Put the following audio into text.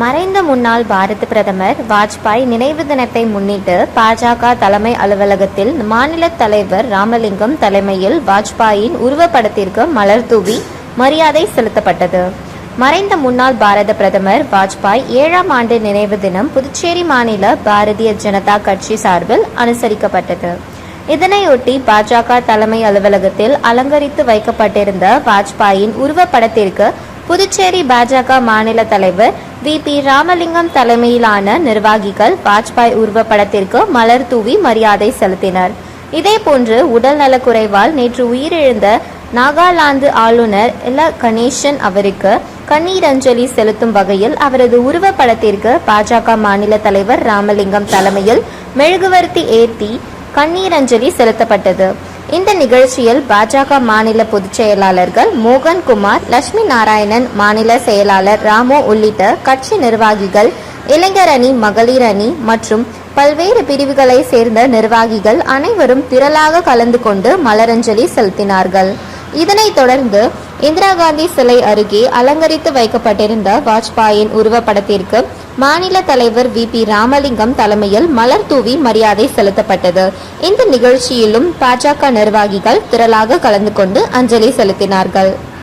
மறைந்த முன்னாள் பாரத பிரதமர் வாஜ்பாய் நினைவு தினத்தை முன்னிட்டு பாஜக தலைமை அலுவலகத்தில் மாநில தலைவர் ராமலிங்கம் தலைமையில் வாஜ்பாயின் உருவப்படத்திற்கு மலர் தூவி மரியாதை செலுத்தப்பட்டது. மறைந்த முன்னாள் பாரத பிரதமர் வாஜ்பாய் ஏழாம் ஆண்டு நினைவு தினம் புதுச்சேரி மாநில பாரதிய ஜனதா கட்சி சார்பில் அனுசரிக்கப்பட்டது. இதனையொட்டி பாஜக தலைமை அலுவலகத்தில் அலங்கரித்து வைக்கப்பட்டிருந்த வாஜ்பாயின் உருவப்படத்திற்கு புதுச்சேரி பாஜக மாநில தலைவர் வி பி ராமலிங்கம் தலைமையிலான நிர்வாகிகள் வாஜ்பாய் உருவப்படத்திற்கு மலர் தூவி மரியாதை செலுத்தினர். இதேபோன்று உடல் நலக்குறைவால் நேற்று உயிரிழந்த நாகாலாந்து ஆளுநர் எல. கணேசன் அவருக்கு கண்ணீர் அஞ்சலி செலுத்தும் வகையில் அவரது உருவப்படத்திற்கு பாஜக மாநில தலைவர் ராமலிங்கம் தலைமையில் மெழுகுவர்த்தி ஏற்றி கண்ணீர் அஞ்சலி செலுத்தப்பட்டது. இந்த நிகழ்ச்சியில் பாஜக மாநில பொதுச் செயலாளர்கள் மோகன்குமார் லட்சுமி நாராயணன் மாநில செயலாளர் ராமு உள்ளிட்ட கட்சி நிர்வாகிகள் இளைஞர் அணி மகளிர் அணி மற்றும் பல்வேறு பிரிவுகளை சேர்ந்த நிர்வாகிகள் அனைவரும் திரளாக கலந்து கொண்டு மலரஞ்சலி செலுத்தினார்கள். இதனைத் தொடர்ந்து இந்திரா காந்தி சிலை அருகே அலங்கரித்து வைக்கப்பட்டிருந்த வாஜ்பாயின் உருவப்படத்திற்கு மாநில தலைவர் வி. பி. ராமலிங்கம் தலைமையில் மலர் தூவி மரியாதை செலுத்தப்பட்டது. இந்த நிகழ்ச்சியிலும் பாஜக நிர்வாகிகள் திரளாக கலந்து கொண்டு அஞ்சலி செலுத்தினார்கள்.